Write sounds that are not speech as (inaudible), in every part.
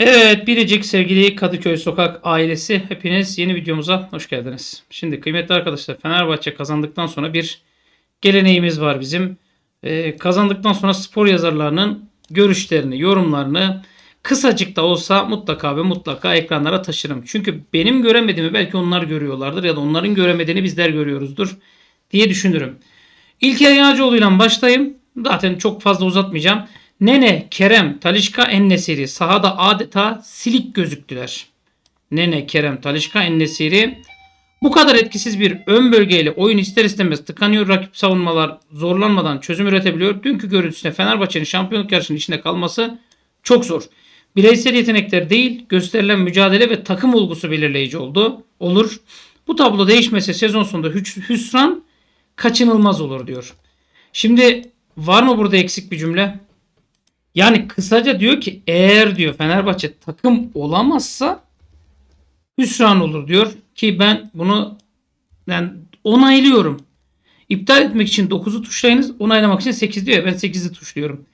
Evet Biricik sevgili Kadıköy Sokak ailesi hepiniz yeni videomuza hoş geldiniz. Şimdi kıymetli arkadaşlar Fenerbahçe kazandıktan sonra bir geleneğimiz var bizim. Ee, kazandıktan sonra spor yazarlarının görüşlerini, yorumlarını kısacık da olsa mutlaka ve mutlaka ekranlara taşırım. Çünkü benim göremediğimi belki onlar görüyorlardır ya da onların göremediğini bizler görüyoruzdur diye düşünürüm. İlker Yağcıoğlu ile başlayayım. Zaten çok fazla uzatmayacağım. Nene, Kerem, Talişka, Ennesiri sahada adeta silik gözüktüler. Nene, Kerem, Talişka, Ennesiri bu kadar etkisiz bir ön bölgeyle oyun ister istemez tıkanıyor. Rakip savunmalar zorlanmadan çözüm üretebiliyor. Dünkü görüntüsüne Fenerbahçe'nin şampiyonluk yarışının içinde kalması çok zor. Bireysel yetenekler değil, gösterilen mücadele ve takım olgusu belirleyici oldu. Olur. Bu tablo değişmese sezon sonunda hüs- hüsran kaçınılmaz olur diyor. Şimdi var mı burada eksik bir cümle? Yani kısaca diyor ki eğer diyor Fenerbahçe takım olamazsa hüsran olur diyor ki ben bunu yani onaylıyorum. İptal etmek için 9'u tuşlayınız, onaylamak için 8 diyor. ya, Ben 8'i tuşluyorum.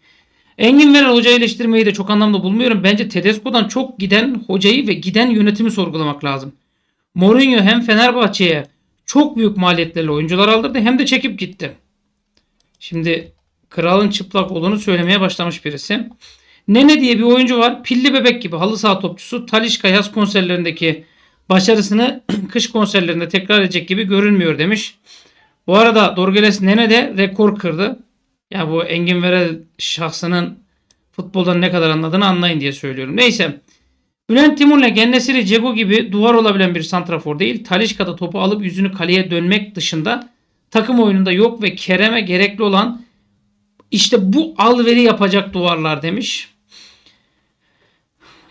Engin Meral hocayı eleştirmeyi de çok anlamda bulmuyorum. Bence Tedesco'dan çok giden hocayı ve giden yönetimi sorgulamak lazım. Mourinho hem Fenerbahçe'ye çok büyük maliyetlerle oyuncular aldırdı hem de çekip gitti. Şimdi kralın çıplak olduğunu söylemeye başlamış birisi. Nene diye bir oyuncu var. Pilli bebek gibi halı saha topçusu. Talişka yaz konserlerindeki başarısını (clears throat) kış konserlerinde tekrar edecek gibi görünmüyor demiş. Bu arada Dorgeles Nene de rekor kırdı. Ya bu Engin Verel şahsının futboldan ne kadar anladığını anlayın diye söylüyorum. Neyse. Bülent Timur'la Gennesiri Cego gibi duvar olabilen bir santrafor değil. Talişka'da topu alıp yüzünü kaleye dönmek dışında takım oyununda yok ve Kerem'e gerekli olan işte bu alveri yapacak duvarlar demiş.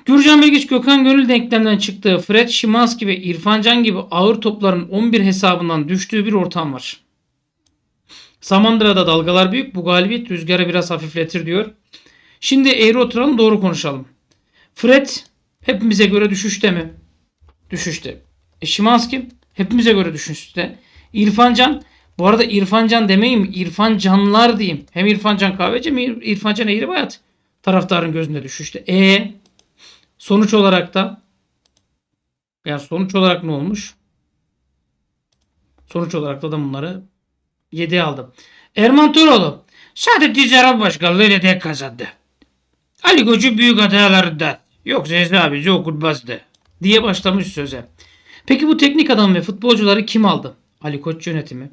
Gürcan Bilgiç Gökhan Gönül denklemden çıktığı Fred Şimanski ve İrfan Can gibi ağır topların 11 hesabından düştüğü bir ortam var. Samandıra'da dalgalar büyük. Bu galibiyet rüzgarı biraz hafifletir diyor. Şimdi eğri oturalım doğru konuşalım. Fred hepimize göre düşüşte mi? Düşüşte. E Şimanski hepimize göre düşüşte. İrfan Can bu arada İrfan Can demeyeyim İrfan Canlar diyeyim. Hem İrfan Can Kahveci hem İrfan Can Eğri Bayat. Taraftarın gözünde düşüşte. E sonuç olarak da yani sonuç olarak ne olmuş? Sonuç olarak da bunları 7'ye aldım. Erman Toroğlu sadece ticaret başkanlığı ile de kazandı. Ali Koç'u büyük hatalarında yoksa Ezra bizi okutmazdı diye başlamış söze. Peki bu teknik adam ve futbolcuları kim aldı? Ali Koç yönetimi.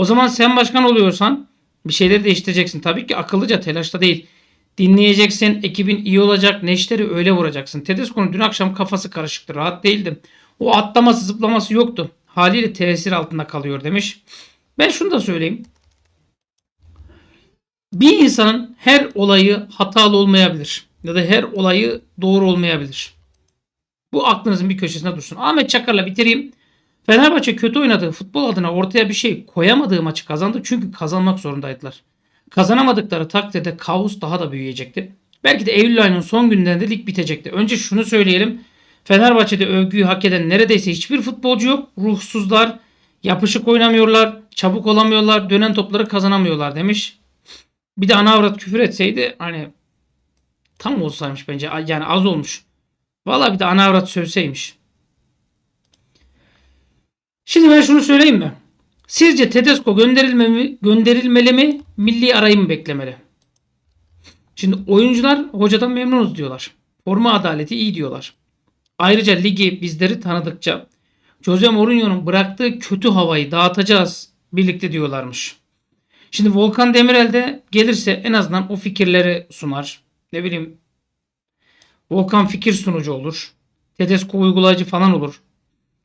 O zaman sen başkan oluyorsan bir şeyleri değiştireceksin. Tabii ki akıllıca telaşta değil. Dinleyeceksin. Ekibin iyi olacak. Neşteri öyle vuracaksın. Tedesco'nun dün akşam kafası karışıktı. Rahat değildim. O atlaması zıplaması yoktu. Haliyle tesir altında kalıyor demiş. Ben şunu da söyleyeyim. Bir insanın her olayı hatalı olmayabilir. Ya da her olayı doğru olmayabilir. Bu aklınızın bir köşesine dursun. Ahmet Çakar'la bitireyim. Fenerbahçe kötü oynadığı futbol adına ortaya bir şey koyamadığı maçı kazandı. Çünkü kazanmak zorundaydılar. Kazanamadıkları takdirde kaos daha da büyüyecekti. Belki de Eylül ayının son günlerinde lig bitecekti. Önce şunu söyleyelim. Fenerbahçe'de övgüyü hak eden neredeyse hiçbir futbolcu yok. Ruhsuzlar, yapışık oynamıyorlar, çabuk olamıyorlar, dönen topları kazanamıyorlar demiş. Bir de ana avrat küfür etseydi hani tam olsaymış bence. Yani az olmuş. Valla bir de ana avrat sövseymiş. Şimdi ben şunu söyleyeyim mi? Sizce Tedesco gönderilmeli, gönderilmeli mi? Milli arayı mı beklemeli? Şimdi oyuncular hocadan memnunuz diyorlar. Forma adaleti iyi diyorlar. Ayrıca ligi bizleri tanıdıkça Jose Mourinho'nun bıraktığı kötü havayı dağıtacağız birlikte diyorlarmış. Şimdi Volkan Demirel de gelirse en azından o fikirleri sunar. Ne bileyim Volkan fikir sunucu olur. Tedesco uygulayıcı falan olur.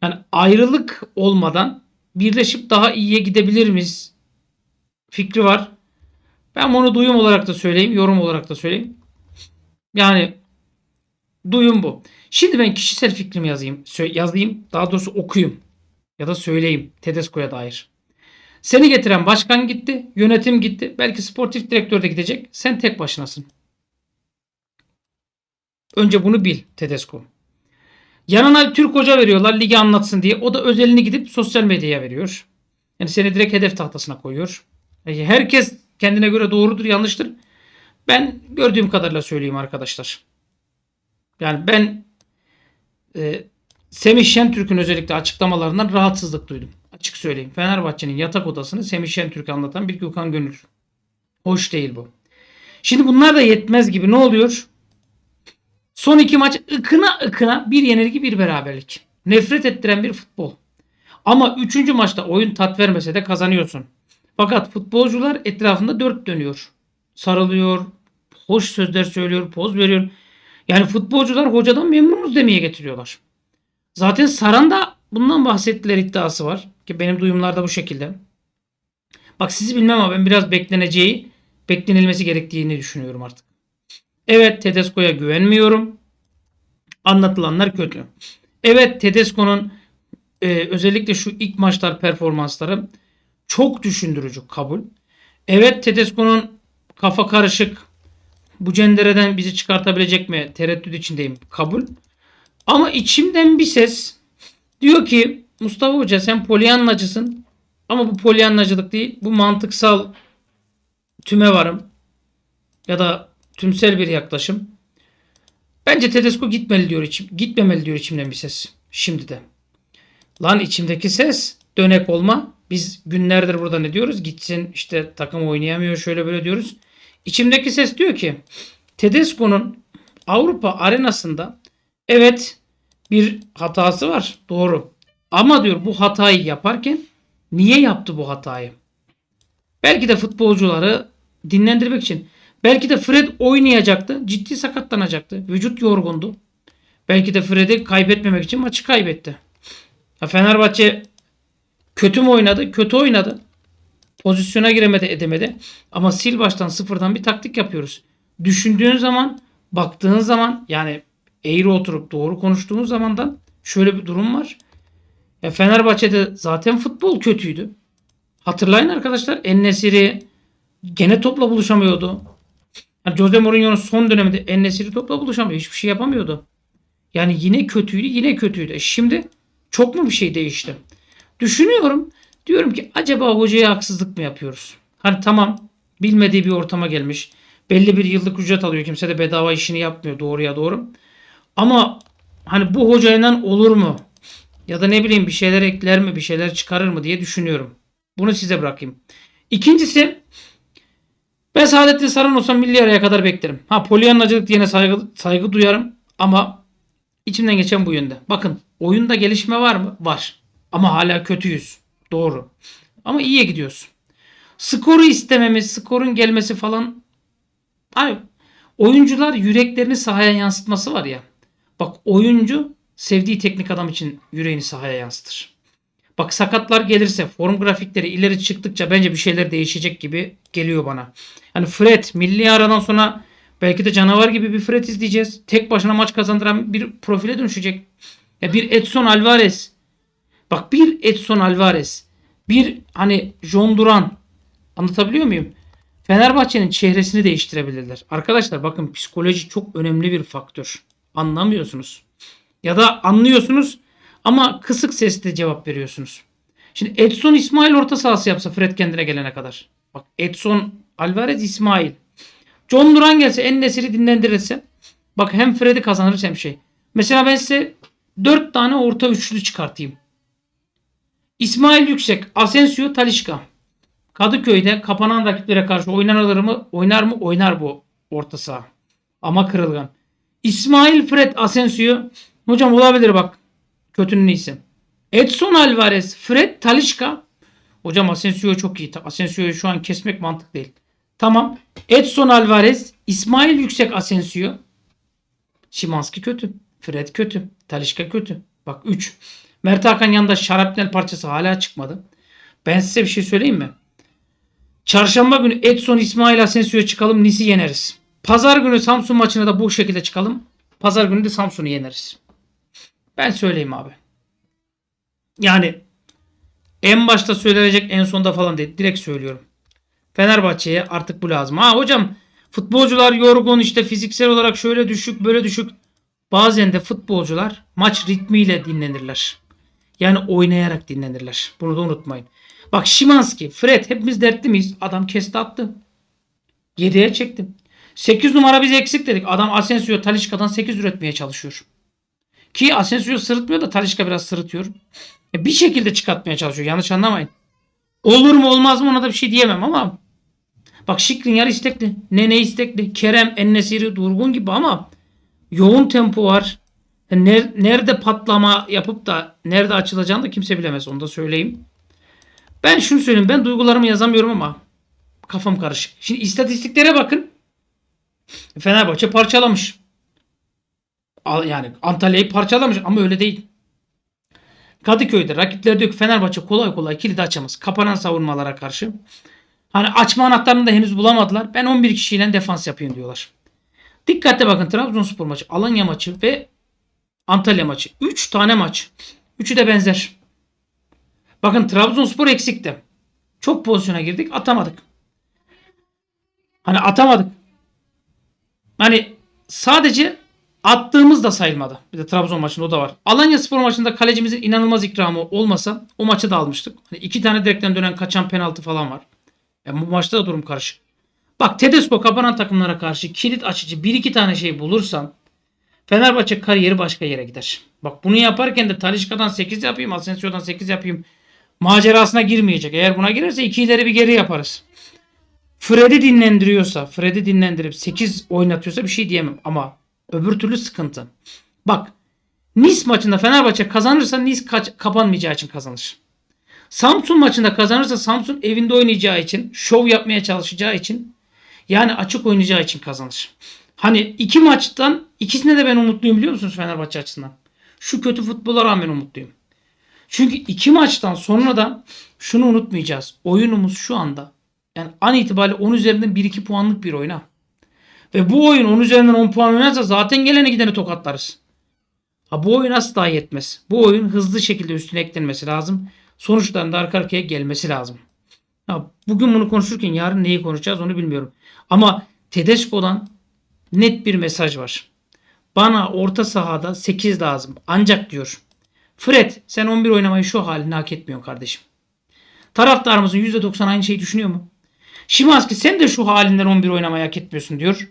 Yani ayrılık olmadan birleşip daha iyiye gidebilir miyiz? Fikri var. Ben bunu duyum olarak da söyleyeyim, yorum olarak da söyleyeyim. Yani duyum bu. Şimdi ben kişisel fikrimi yazayım, yazayım, daha doğrusu okuyayım ya da söyleyeyim Tedesco'ya dair. Seni getiren başkan gitti, yönetim gitti, belki sportif direktör de gidecek. Sen tek başınasın. Önce bunu bil Tedesco. Yanına Türk hoca veriyorlar ligi anlatsın diye. O da özelini gidip sosyal medyaya veriyor. Yani seni direkt hedef tahtasına koyuyor. Yani herkes kendine göre doğrudur yanlıştır. Ben gördüğüm kadarıyla söyleyeyim arkadaşlar. Yani ben e, Semih Şentürk'ün özellikle açıklamalarından rahatsızlık duydum. Açık söyleyeyim. Fenerbahçe'nin yatak odasını Semih Şentürk anlatan bir Gökhan Gönül. Hoş değil bu. Şimdi bunlar da yetmez gibi ne oluyor? Son iki maç ıkına ıkına bir yenilgi bir beraberlik. Nefret ettiren bir futbol. Ama üçüncü maçta oyun tat vermese de kazanıyorsun. Fakat futbolcular etrafında dört dönüyor. Sarılıyor, hoş sözler söylüyor, poz veriyor. Yani futbolcular hocadan memnunuz demeye getiriyorlar. Zaten Saran da bundan bahsettiler iddiası var. Ki benim duyumlarda bu şekilde. Bak sizi bilmem ama ben biraz bekleneceği, beklenilmesi gerektiğini düşünüyorum artık. Evet Tedesco'ya güvenmiyorum. Anlatılanlar kötü. Evet Tedesco'nun e, özellikle şu ilk maçlar performansları çok düşündürücü kabul. Evet Tedesco'nun kafa karışık. Bu cendereden bizi çıkartabilecek mi? Tereddüt içindeyim. Kabul. Ama içimden bir ses diyor ki Mustafa Hoca sen polyanlacısın. Ama bu polyanlacılık değil. Bu mantıksal tüme varım. Ya da tümsel bir yaklaşım. Bence Tedesco gitmeli diyor içim. Gitmemeli diyor içimden bir ses. Şimdi de. Lan içimdeki ses dönek olma. Biz günlerdir burada ne diyoruz? Gitsin işte takım oynayamıyor şöyle böyle diyoruz. İçimdeki ses diyor ki Tedesco'nun Avrupa arenasında evet bir hatası var. Doğru. Ama diyor bu hatayı yaparken niye yaptı bu hatayı? Belki de futbolcuları dinlendirmek için. Belki de Fred oynayacaktı. Ciddi sakatlanacaktı. Vücut yorgundu. Belki de Fred'i kaybetmemek için maçı kaybetti. Ya Fenerbahçe kötü mü oynadı? Kötü oynadı. Pozisyona giremedi edemedi. Ama sil baştan sıfırdan bir taktik yapıyoruz. Düşündüğün zaman baktığın zaman yani eğri oturup doğru konuştuğumuz zamandan şöyle bir durum var. Ya Fenerbahçe'de zaten futbol kötüydü. Hatırlayın arkadaşlar Ennesiri gene topla buluşamıyordu. Yani Jose Mourinho'nun son döneminde Ennesiri topla buluşamıyor. Hiçbir şey yapamıyordu. Yani yine kötüydü yine kötüydü. E Şimdi çok mu bir şey değişti? Düşünüyorum. Diyorum ki acaba hocaya haksızlık mı yapıyoruz? Hani tamam bilmediği bir ortama gelmiş. Belli bir yıllık ücret alıyor. Kimse de bedava işini yapmıyor doğruya doğru. Ama hani bu hocayla olur mu? Ya da ne bileyim bir şeyler ekler mi, bir şeyler çıkarır mı diye düşünüyorum. Bunu size bırakayım. İkincisi ben Saadettin Saran olsam milli araya kadar beklerim. Ha polyanlacılık diyene saygı, saygı duyarım ama içimden geçen bu yönde. Bakın oyunda gelişme var mı? Var. Ama hala kötüyüz. Doğru. Ama iyiye gidiyoruz. Skoru istememiz, skorun gelmesi falan hani oyuncular yüreklerini sahaya yansıtması var ya. Bak oyuncu sevdiği teknik adam için yüreğini sahaya yansıtır. Bak sakatlar gelirse form grafikleri ileri çıktıkça bence bir şeyler değişecek gibi geliyor bana. Hani Fred milli aradan sonra belki de canavar gibi bir Fred izleyeceğiz. Tek başına maç kazandıran bir profile dönüşecek. Ya bir Edson Alvarez. Bak bir Edson Alvarez. Bir hani John Duran. Anlatabiliyor muyum? Fenerbahçe'nin çehresini değiştirebilirler. Arkadaşlar bakın psikoloji çok önemli bir faktör. Anlamıyorsunuz. Ya da anlıyorsunuz ama kısık sesle cevap veriyorsunuz. Şimdi Edson İsmail orta sahası yapsa Fred kendine gelene kadar. Bak Edson Alvarez İsmail. John Duran gelse en nesili dinlendirirse. Bak hem Fred'i kazanır hem şey. Mesela ben size 4 tane orta üçlü çıkartayım. İsmail Yüksek, Asensio, Talişka. Kadıköy'de kapanan rakiplere karşı oynanır mı? Oynar mı? Oynar bu orta saha. Ama kırılgan. İsmail Fred Asensio. Hocam olabilir bak. Kötünün iyisi. Edson Alvarez, Fred Talişka. Hocam Asensio çok iyi. Asensio'yu şu an kesmek mantık değil. Tamam. Edson Alvarez, İsmail Yüksek Asensio. Şimanski kötü. Fred kötü. Talişka kötü. Bak 3. Mert Hakan yanında şarapnel parçası hala çıkmadı. Ben size bir şey söyleyeyim mi? Çarşamba günü Edson İsmail Asensio'ya çıkalım. Nis'i yeneriz. Pazar günü Samsun maçına da bu şekilde çıkalım. Pazar günü de Samsun'u yeneriz. Ben söyleyeyim abi. Yani en başta söylenecek en sonda falan değil. Direkt söylüyorum. Fenerbahçe'ye artık bu lazım. Ha hocam futbolcular yorgun işte fiziksel olarak şöyle düşük böyle düşük. Bazen de futbolcular maç ritmiyle dinlenirler. Yani oynayarak dinlenirler. Bunu da unutmayın. Bak Şimanski, Fred hepimiz dertli miyiz? Adam kesti attı. 7'ye çektim. 8 numara biz eksik dedik. Adam Asensio Talişka'dan 8 üretmeye çalışıyor. Ki Asensio sırıtmıyor da Talişka biraz sırıtıyor. E, bir şekilde çıkartmaya çalışıyor. Yanlış anlamayın. Olur mu olmaz mı ona da bir şey diyemem ama bak Şikrinyar istekli. Nene istekli. Kerem Ennesiri durgun gibi ama yoğun tempo var. E, ner- Nerede patlama yapıp da nerede açılacağını da kimse bilemez. Onu da söyleyeyim. Ben şunu söyleyeyim. Ben duygularımı yazamıyorum ama kafam karışık. Şimdi istatistiklere bakın. Fenerbahçe parçalamış. Yani Antalya'yı parçalamış ama öyle değil. Kadıköy'de rakipleri diyor ki Fenerbahçe kolay kolay kilidi açamaz. Kapanan savunmalara karşı. Hani açma anahtarını da henüz bulamadılar. Ben 11 kişiyle defans yapayım diyorlar. Dikkatle bakın Trabzonspor maçı, Alanya maçı ve Antalya maçı. 3 tane maç. Üçü de benzer. Bakın Trabzonspor eksikti. Çok pozisyona girdik atamadık. Hani atamadık. Hani sadece attığımız da sayılmadı. Bir de Trabzon maçında o da var. Alanya Spor maçında kalecimizin inanılmaz ikramı olmasa o maçı da almıştık. Hani iki tane direkten dönen kaçan penaltı falan var. Yani bu maçta da durum karışık. Bak Tedesco kapanan takımlara karşı kilit açıcı bir iki tane şey bulursan Fenerbahçe kariyeri başka yere gider. Bak bunu yaparken de Talişka'dan 8 yapayım, Asensio'dan 8 yapayım macerasına girmeyecek. Eğer buna girerse iki ileri bir geri yaparız. Fred'i dinlendiriyorsa, Fred'i dinlendirip 8 oynatıyorsa bir şey diyemem ama öbür türlü sıkıntı. Bak Nice maçında Fenerbahçe kazanırsa Nice kaç- kapanmayacağı için kazanır. Samsun maçında kazanırsa Samsun evinde oynayacağı için, şov yapmaya çalışacağı için yani açık oynayacağı için kazanır. Hani iki maçtan ikisine de ben umutluyum biliyor musunuz Fenerbahçe açısından? Şu kötü futbola rağmen umutluyum. Çünkü iki maçtan sonra da şunu unutmayacağız. Oyunumuz şu anda yani an itibariyle 10 üzerinden 1-2 puanlık bir oyuna. Ve bu oyun 10 üzerinden 10 puan oynarsa zaten gelene gideni tokatlarız. Ha, bu oyun asla yetmez. Bu oyun hızlı şekilde üstüne eklenmesi lazım. Sonuçların da arka arkaya gelmesi lazım. Ha, bugün bunu konuşurken yarın neyi konuşacağız onu bilmiyorum. Ama Tedesco'dan net bir mesaj var. Bana orta sahada 8 lazım. Ancak diyor. Fred sen 11 oynamayı şu halini hak etmiyorsun kardeşim. Taraftarımızın %90 aynı şeyi düşünüyor mu? Şimanski sen de şu halinden 11 oynamayı hak etmiyorsun diyor.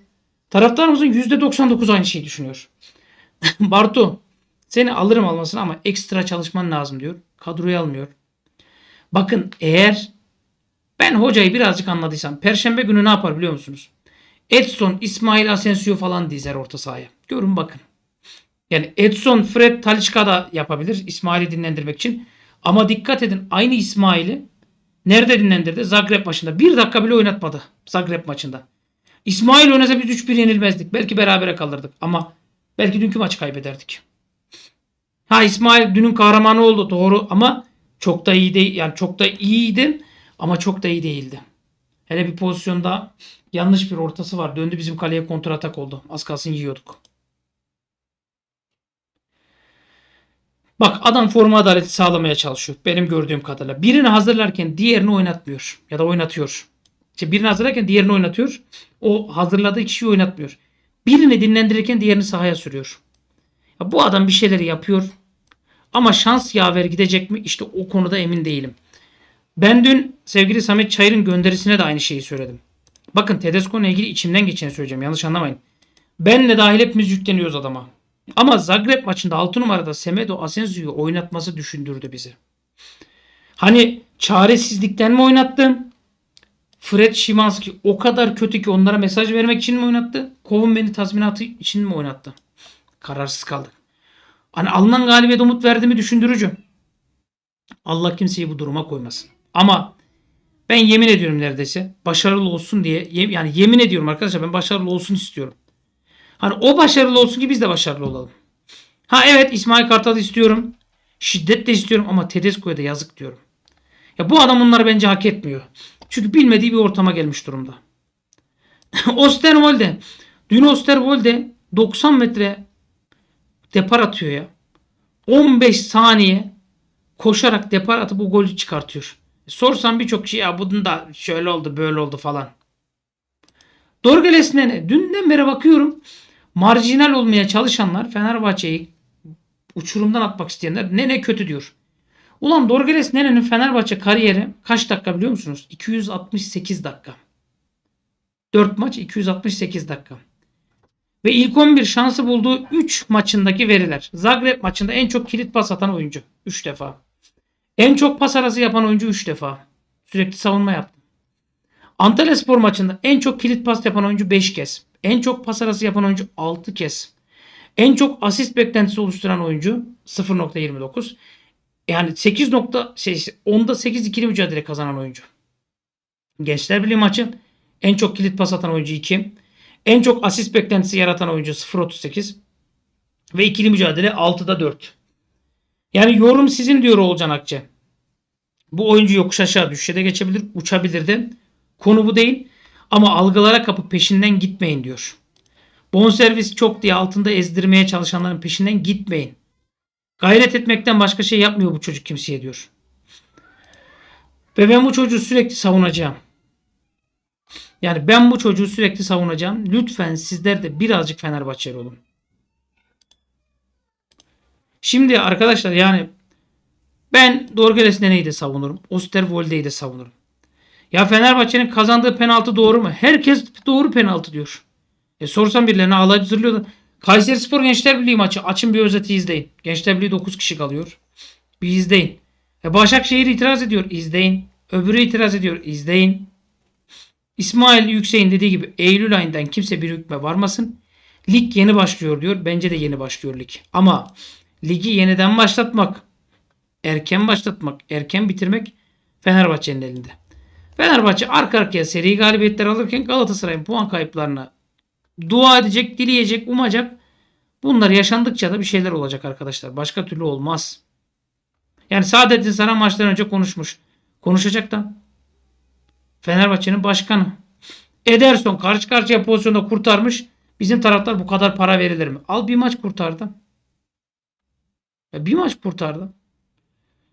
Taraftarımızın %99 aynı şeyi düşünüyor. (laughs) Bartu seni alırım almasına ama ekstra çalışman lazım diyor. Kadroyu almıyor. Bakın eğer ben hocayı birazcık anladıysam Perşembe günü ne yapar biliyor musunuz? Edson, İsmail Asensio falan dizer orta sahaya. Görün bakın. Yani Edson, Fred, Talisca da yapabilir İsmail'i dinlendirmek için. Ama dikkat edin aynı İsmail'i nerede dinlendirdi? Zagreb maçında. Bir dakika bile oynatmadı Zagreb maçında. İsmail oynasa biz 3-1 yenilmezdik. Belki berabere kalırdık. Ama belki dünkü maçı kaybederdik. Ha İsmail dünün kahramanı oldu doğru ama çok da iyi değil. Yani çok da iyiydi ama çok da iyi değildi. Hele bir pozisyonda yanlış bir ortası var. Döndü bizim kaleye kontratak oldu. Az kalsın yiyorduk. Bak adam forma adaleti sağlamaya çalışıyor. Benim gördüğüm kadarıyla. Birini hazırlarken diğerini oynatmıyor. Ya da oynatıyor. İşte birini hazırlarken diğerini oynatıyor. O hazırladığı kişiyi oynatmıyor. Birini dinlendirirken diğerini sahaya sürüyor. Ya bu adam bir şeyleri yapıyor. Ama şans yaver gidecek mi? İşte o konuda emin değilim. Ben dün sevgili Samet Çayır'ın gönderisine de aynı şeyi söyledim. Bakın Tedesco ile ilgili içimden geçeni söyleyeceğim. Yanlış anlamayın. Benle dahil hepimiz yükleniyoruz adama. Ama Zagreb maçında 6 numarada Semedo Asensio'yu oynatması düşündürdü bizi. Hani çaresizlikten mi oynattı? Fred Szymanski o kadar kötü ki onlara mesaj vermek için mi oynattı? Kovun beni tazminatı için mi oynattı? Kararsız kaldık. Hani alınan galibiyet umut verdi mi düşündürücü. Allah kimseyi bu duruma koymasın. Ama ben yemin ediyorum neredeyse başarılı olsun diye yani yemin ediyorum arkadaşlar ben başarılı olsun istiyorum. Hani o başarılı olsun ki biz de başarılı olalım. Ha evet İsmail Kartal'ı istiyorum. Şiddetle istiyorum ama Tedesco'ya da yazık diyorum. Ya bu adam onları bence hak etmiyor. Çünkü bilmediği bir ortama gelmiş durumda. (laughs) Osterwolde. Dün Osterwolde 90 metre depar atıyor ya. 15 saniye koşarak depar atıp bu golü çıkartıyor. Sorsan birçok şey ya bunun da şöyle oldu böyle oldu falan. Dorgeles Nene. Dünden beri bakıyorum. Marjinal olmaya çalışanlar Fenerbahçe'yi uçurumdan atmak isteyenler Nene kötü diyor. Ulan Dorgeles Nene'nin Fenerbahçe kariyeri kaç dakika biliyor musunuz? 268 dakika. 4 maç 268 dakika. Ve ilk 11 şansı bulduğu 3 maçındaki veriler. Zagreb maçında en çok kilit pas atan oyuncu 3 defa. En çok pas arası yapan oyuncu 3 defa. Sürekli savunma yaptı. Antalya Spor maçında en çok kilit pas yapan oyuncu 5 kez. En çok pas arası yapan oyuncu 6 kez. En çok asist beklentisi oluşturan oyuncu 0.29. Yani 8 nokta şey 10'da 8 ikili mücadele kazanan oyuncu. Gençler Birliği maçı en çok kilit pas atan oyuncu 2. En çok asist beklentisi yaratan oyuncu 0.38. Ve ikili mücadele 6'da 4. Yani yorum sizin diyor Oğulcan Akçe. Bu oyuncu yokuş aşağı düşüşe de geçebilir, uçabilir de. Konu bu değil. Ama algılara kapıp peşinden gitmeyin diyor. Bonservis çok diye altında ezdirmeye çalışanların peşinden gitmeyin. Gayret etmekten başka şey yapmıyor bu çocuk kimseye diyor. Ve ben bu çocuğu sürekli savunacağım. Yani ben bu çocuğu sürekli savunacağım. Lütfen sizler de birazcık Fenerbahçeli olun. Şimdi arkadaşlar yani ben Dorgeles Nene'yi de savunurum. Osterwolde'yi de savunurum. Ya Fenerbahçe'nin kazandığı penaltı doğru mu? Herkes doğru penaltı diyor. E sorsam birilerine ağlayıp zırlıyordu. Kayseri Spor Gençler Birliği maçı. Açın bir özeti izleyin. Gençler Birliği 9 kişi kalıyor. Bir izleyin. E Başakşehir itiraz ediyor. İzleyin. Öbürü itiraz ediyor. İzleyin. İsmail Yüksek'in dediği gibi Eylül ayından kimse bir hükme varmasın. Lig yeni başlıyor diyor. Bence de yeni başlıyor lig. Ama ligi yeniden başlatmak, erken başlatmak, erken bitirmek Fenerbahçe'nin elinde. Fenerbahçe arka arkaya seri galibiyetler alırken Galatasaray'ın puan kayıplarına dua edecek, dileyecek, umacak. Bunlar yaşandıkça da bir şeyler olacak arkadaşlar. Başka türlü olmaz. Yani Saadettin Saran maçtan önce konuşmuş. Konuşacak da. Fenerbahçe'nin başkanı. Ederson karşı karşıya pozisyonda kurtarmış. Bizim taraftar bu kadar para verilir mi? Al bir maç kurtardı. Ya bir maç kurtardı.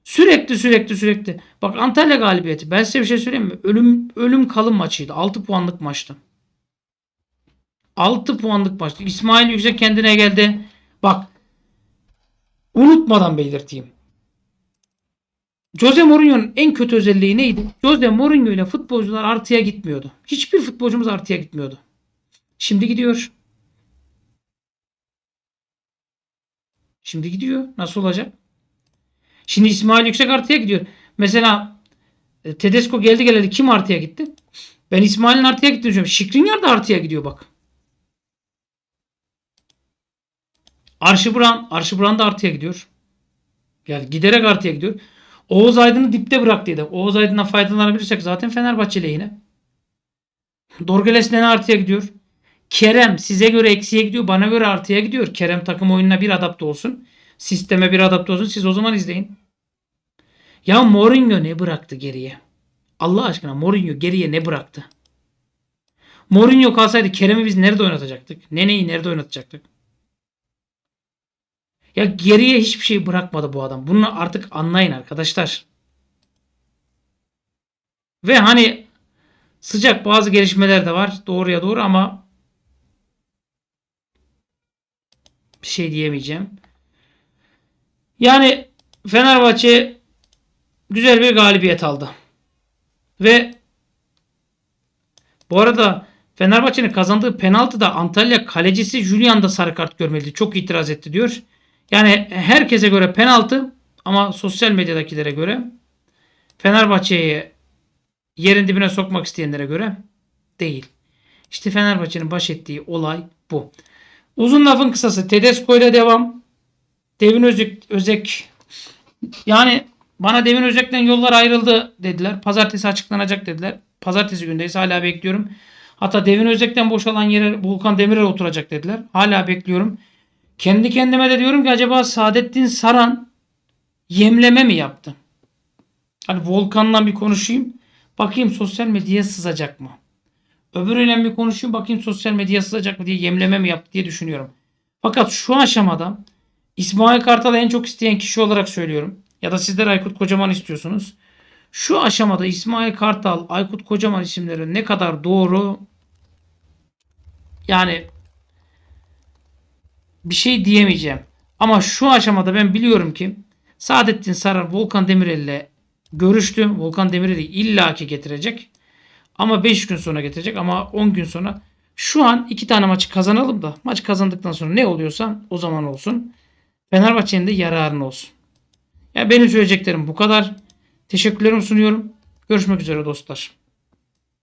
Sürekli sürekli sürekli. Bak Antalya galibiyeti. Ben size bir şey söyleyeyim mi? Ölüm ölüm kalım maçıydı. 6 puanlık maçtı. 6 puanlık maçtı. İsmail Yüksek kendine geldi. Bak unutmadan belirteyim. Jose Mourinho'nun en kötü özelliği neydi? Jose Mourinho ile futbolcular artıya gitmiyordu. Hiçbir futbolcumuz artıya gitmiyordu. Şimdi gidiyor. Şimdi gidiyor. Nasıl olacak? Şimdi İsmail Yüksek artıya gidiyor. Mesela e, Tedesco geldi geleli kim artıya gitti? Ben İsmail'in artıya gittiğini düşünüyorum. Şikrinyar da artıya gidiyor bak. Arşibran, Arşibran da artıya gidiyor. Yani giderek artıya gidiyor. Oğuz Aydın'ı dipte bıraktıydı. Oğuz Aydın'dan faydalanabilirsek zaten Fenerbahçe lehine. Dorgeles Nene artıya gidiyor. Kerem size göre eksiye gidiyor. Bana göre artıya gidiyor. Kerem takım oyununa bir adapte olsun. Sisteme bir adapte olsun. Siz o zaman izleyin. Ya Mourinho ne bıraktı geriye? Allah aşkına Mourinho geriye ne bıraktı? Mourinho kalsaydı Kerem'i biz nerede oynatacaktık? Nene'yi nerede oynatacaktık? Ya geriye hiçbir şey bırakmadı bu adam. Bunu artık anlayın arkadaşlar. Ve hani sıcak bazı gelişmeler de var. Doğruya doğru ama bir şey diyemeyeceğim. Yani Fenerbahçe güzel bir galibiyet aldı. Ve bu arada Fenerbahçe'nin kazandığı penaltıda Antalya kalecisi Julian da sarı kart görmedi. Çok itiraz etti diyor. Yani herkese göre penaltı ama sosyal medyadakilere göre Fenerbahçe'yi yerin dibine sokmak isteyenlere göre değil. İşte Fenerbahçe'nin baş ettiği olay bu. Uzun lafın kısası Tedesco ile devam. Devin Özek, Özek yani bana Devin Özek'ten yollar ayrıldı dediler. Pazartesi açıklanacak dediler. Pazartesi gündeyiz hala bekliyorum. Hatta Devin Özek'ten boşalan yere Volkan Demirel oturacak dediler. Hala bekliyorum. Kendi kendime de diyorum ki acaba Saadettin Saran yemleme mi yaptı? Hani Volkan'la bir konuşayım. Bakayım sosyal medyaya sızacak mı? Öbürüyle bir konuşayım bakayım sosyal medyaya sızacak mı diye yemleme mi yaptı diye düşünüyorum. Fakat şu aşamada İsmail Kartal'ı en çok isteyen kişi olarak söylüyorum. Ya da sizler Aykut Kocaman istiyorsunuz. Şu aşamada İsmail Kartal, Aykut Kocaman isimleri ne kadar doğru yani bir şey diyemeyeceğim. Ama şu aşamada ben biliyorum ki Saadettin Saran Volkan Demirel ile görüştü. Volkan Demirel'i illaki getirecek. Ama 5 gün sonra getirecek ama 10 gün sonra. Şu an iki tane maçı kazanalım da maç kazandıktan sonra ne oluyorsa o zaman olsun. Fenerbahçe'nin de yararına olsun. Ya benim söyleyeceklerim bu kadar. Teşekkürlerimi sunuyorum. Görüşmek üzere dostlar.